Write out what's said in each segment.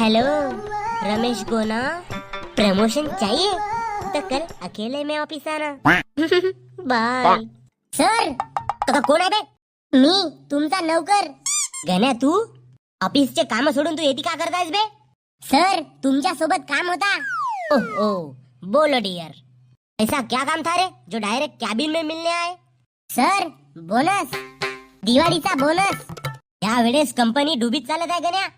Hello Ramesh gonna promotion चाहिए तो कल अकेले में ऑफिस आना बाय सर तो कोण आहे बे मी तुमचा नौकर गण्या तू ऑफिसचे काम सोडून तू येते का करतायस बे सर तुमच्यासोबत काम होता ओह ओ बोलो डियर ऐसा क्या काम था रे जो डायरेक्ट कॅबिन में मिलने आए सर बोनस दिवाळीचा बोनस या वेळेस कंपनी डुबीत चालत आहे गण्या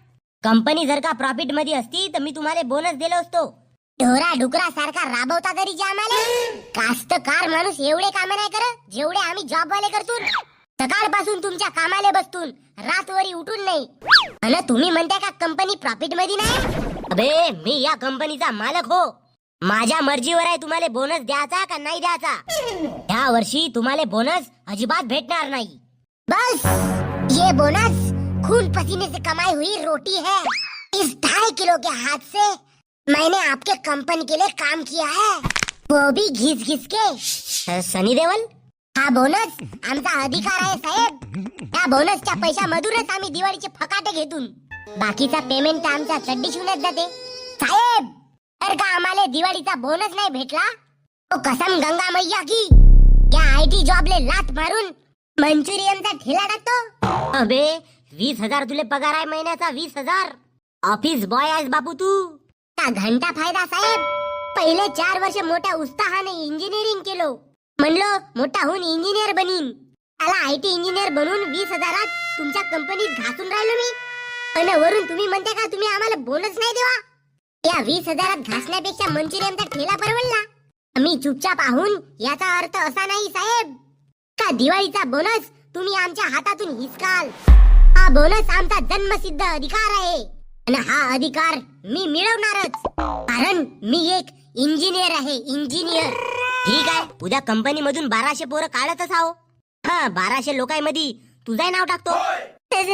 कंपनी जर का प्रॉफिटमध्ये असती तर मी तुम्हाला बोनस दिलो असतो. ढोरा डुकरा सारखा राबवता तरी जे आम्हाला. कास्तकार माणूस एवढे काम नाही करत जेवढे आम्ही जॉब वाले करतो. सकाळपासून तुमच्या कामाले बसतून रातवरी उठून नाही. अन तुम्ही म्हणताय का कंपनी प्रॉफिटमध्ये नाही? अबे मी या कंपनीचा मालक हो. माझ्या मर्जीवर आहे तुम्हाला बोनस द्यायचा का नाही द्यायचा? या वर्षी तुम्हाला बोनस अजिबात भेटणार नाही. बस! ये बोनस! खून पसीने से कमाई हुई रोटी है। इस ढाई किलो के हाथ से मैंने आपके कंपनी के लिए काम किया है। वो भी घिस घिस के सनी देवल हा, बोनस। आमचा अधिकार आहे साहेब। या बोनसच्या पैशामधूनच आम्ही दिवाळीचे फकाटे घेतून बाकीचा पेमेंट चड्डी शिवण्यात जाते साहेब तर का आम्हाला दिवाळीचा बोनस नाही भेटला? तो कसम गंगा मैया की। या आय टी जॉबले लात मारून? मंचुरियनचा ठेला टाकतो अबे वीस हजार तुले पगार आहे महिन्याचा वीस हजार. ऑफिस बॉय आहेस बाबू तू. का घंटा फायदा साहेब. पहिले चार वर्ष मोठ्या उत्साहाने इंजिनिअरिंग केलो. म्हणलो मोठा होऊन इंजिनियर बनीन. त्याला आय टी इंजिनियर बनवून वीस हजारात तुमच्या कंपनीत घासून राहिलो मी. पण वरून तुम्ही म्हणता का तुम्ही आम्हाला बोनस नाही देवा? या वीस हजारात घासण्यापेक्षा मंचुरियनचा ठेला परवडला. मी चुपचाप आहोन याचा अर्थ असा नाही साहेब. का दिवाळीचा बोनस तुम्ही आमच्या हातातून हिसकाल? हा बोनस आमचा जन्मसिद्ध अधिकार आहे. आणि हा अधिकार मी मिळवणारच. कारण मी एक इंजिनियर आहे इंजिनियर. ठीक आहे उद्या कंपनी मधून बाराशे पोरं काढतच आहो. हा बाराशे लोकांमध्ये तुझाही नाव टाकतो.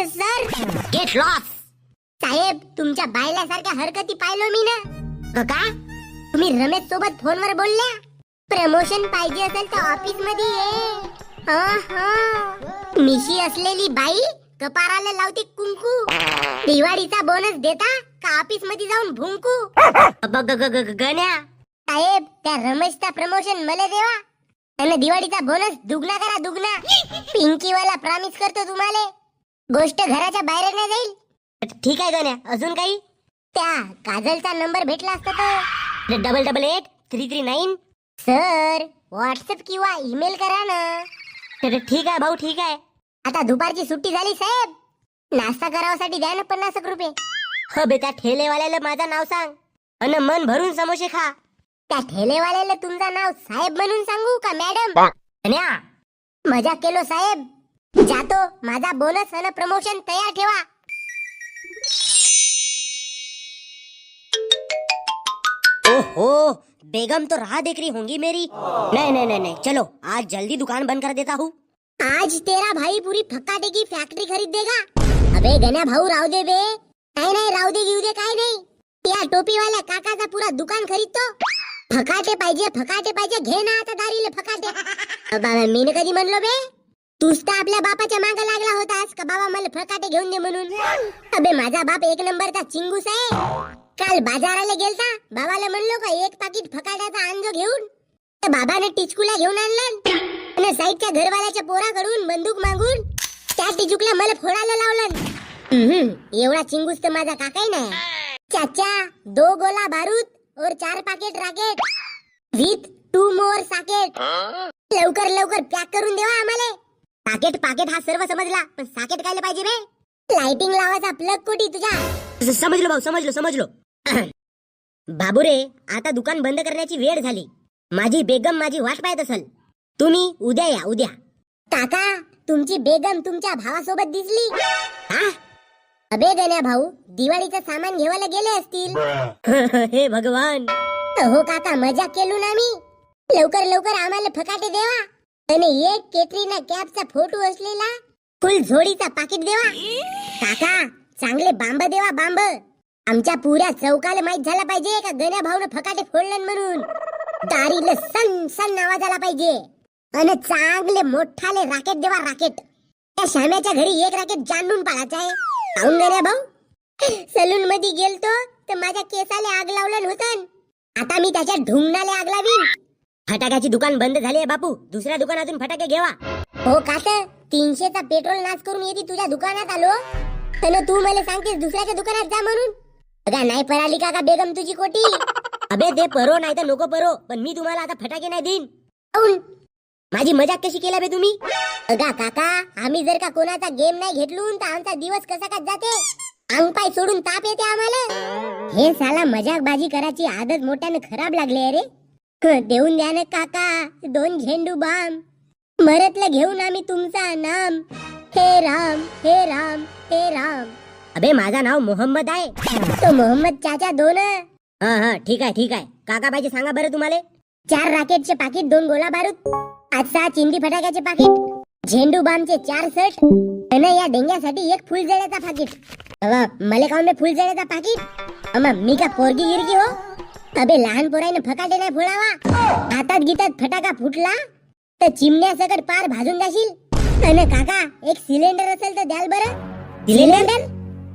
सर. गेट लॉस साहेब तुमच्या बायल्यासारख्या हरकती पाहिलो मी ना. का? तुम्ही रमेश सोबत फोनवर बोलल्या? प्रमोशन पाहिजे असेल तर ऑफिसमध्ये ये. हा, हा. मिशी असलेली बाई कपाराला लावते कुंकू. दिवाळीचा बोनस देता का ऑफिसमध्ये जाऊन भुंकू? गण्या. साहेब त्या रमेशचा प्रमोशन मला देवा. आणि दिवाळीचा बोनस दुगना करा दुगना. पिंकी वाला प्रॉमिस करतो तुम्हाला. गोष्ट घराच्या बाहेर नाही जाईल. ठीक आहे गण्या अजून काही? त्या काजलचा नंबर भेटला असता तर double double eight three three nine sir WhatsApp किंवा ईमेल करा ना. तर ठीक आहे भाऊ ठीक आहे. आता दुपारची सुट्टी झाली साहेब. नाश्ता करावासाठी द्या ना पन्नास रुपये. हो बेटा ठेलेवाल्याला माझं नाव सांग. अन मन भरून समोसे खा. त्या ठेलेवाल्याला तुमचं नाव साहेब म्हणून सांगू का मॅडम? अन्या मजा केलो साहेब. जातो माझा बोनस आणि प्रमोशन तयार ठेवा. ओहो बेगम तो राह देख रही होंगी मेरी. नहीं नहीं नहीं नहीं चलो आज जल्दी दुकान बंद कर देता हूँ. आज तेरा भाई पूरी फक्काटे की फॅक्टरी खरीद देगा। अबे गण्या भाऊ राहू दे बे। काय नाही राहू दे घेऊ दे काय नाही त्या टोपीवाल्या काकाचा पुरा दुकान खरीदतो फकाटे पाहिजे फकाटे पाहिजे घे ना आता दारीले फकाटे। बाबा मी कधी म्हणलो बे? तूच तर आपल्या बापाच्या मागे लागला होतास का बाबा मला फकाटे घेऊन दे म्हणून? अबे माझा बाप एक नंबरचा चिंगूस आहे. काल बाजाराला गेलता बाबाला म्हणलो का एक पाकिट फकाट्याचा अंजो घेऊन. तर बाबाने टिचकूला घेऊन आणलं. आणि साईडच्या घरवाल्याच्या पोराकडून बंदूक मागून त्या टिचुकला मला फोडायला लावलं एवढा चिंगूस तर माझा काकाही नाही चाचा दो गोला बारूद और चार packet rocket with two more socket लवकर लवकर पॅक करून देवा आम्हाला पाकेट पाकेट हा सर्व समजला पण साकेट कायला पाहिजे बे लाइटिंग लावायचा प्लग कोटी तुझ्या समजलो भाऊ समजलो समजलो बाबूरे आता दुकान बंद करण्याची वेळ झाली माझी बेगम माझी वाट पाहत असल तुम्ही उद्या या उद्या. काका तुमची बेगम तुमच्या भावासोबत दिसली. हा? अबे गण्या भाऊ दिवाळीचं सामान घेवायला गेले असतील. हे भगवान. हो काका मजा केलो ना मी. लवकर लवकर आम्हाला फकाटे देवा. आणि एक केटरीना कॅपचा फोटो असलेला फुल झोडीचा पाकिट देवा. काका चांगले बांब देवा बांब. आमच्या पुऱ्या चौकाला माहीत झाला पाहिजे का गण्या भाऊन फकाटे फोडलं म्हणून? दारीला सन सन आवाज आला पाहिजे. आणि चांगले मोठाले राकेट देवा राकेट त्या श्याम्याच्या घरी एक राकेट जाणून पाळायचं आहे काऊन गण्या भाऊ सलून मध्ये गेलतो तर माझ्या केसाला आग लावलं नव्हतं आता मी त्याच्या ढुंगणाला आग लावीन फटाक्याची दुकान बंद झाली आहे बापू दुसऱ्या दुकानातून फटाके घेवा हो कास तीनशेचा पेट्रोल नाश करून येते तुझ्या दुकानात आलो तर तू मला सांगतेस दुसऱ्याच्या दुकानात जा म्हणून अगा नाही पळाली का का बेगम तुझी कोटी अबे ते परो नाही तर नको परो पण मी तुम्हाला आता फटाके नाही देईन? माझी मजाक कशी केला बे तुम्ही? अगा काका आम्ही जर का कोणाचा गेम नाही घेतलून तर आमचा दिवस कसा का जाते? अंग पाय सोडून ताप येते आम्हाला. हे साला मजाक बाजी करायची आदत मोठ्यानं खराब लागली अरे हं, देऊन द्या ना काका दोन झेंडू बाम. मरतलं घेऊन आम्ही तुमचा नाम. हे राम हे राम हे राम. अबे माझा नाव मोहम्मद आहे. तो मोहम्मद चाचा दोन. हा हा ठीक आहे ठीक आहे. काका पाहिजे सांगा बरं तुम्हाला. चार राकेटचे पाकिट दोन गोला बारूद. आज सहा चिंदी फटाक्याचे पाकिट झेंडू बामचे चार सट आणि या डेंग्यासाठी एक फुलझड्याचा पाकिट. मले काऊन बे फुलझड्याचा पाकिट? अमा मी का पोरगी गिरगी हो? अबे लहान पोराने फकाटे नाही फोडावा हातात गीतात फटाका फुटला तर चिमण्या सकट पार भाजून जाशील? अन काका एक सिलेंडर असेल तर द्याल बरं? सिलेंडर?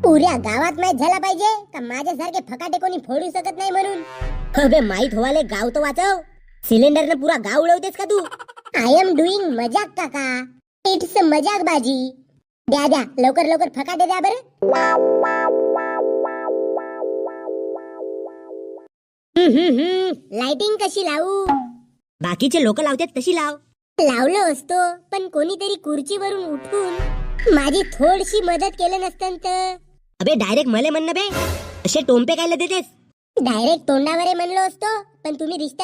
पुऱ्या गावात माहीत झाला पाहिजे का माझ्यासारखे फकाटे कोणी फोडू शकत नाही म्हणून? अबे माहीत होवाले गाव तर वाचव. सिलेंडरनं पुरा गाव उडवतेस का तू? आय एम डुईंग मजाक काका. इट्स मजाक बाजी. द्या द्या. लवकर लवकर फटाटे द्या बरं. लाइटिंग कशी लावू? बाकीचे लोक लावतात तशी लाव. लावलो असतो पण कोणीतरी खुर्चीवरून उठून माझी थोडीशी मदत केलं नसतं तर? अबे डायरेक्ट मले म्हणणं बे. असे टोंपे कायला देतेस? डायरेक्ट तोंडावर म्हणलो असतो पण तुम्ही रिश्त्या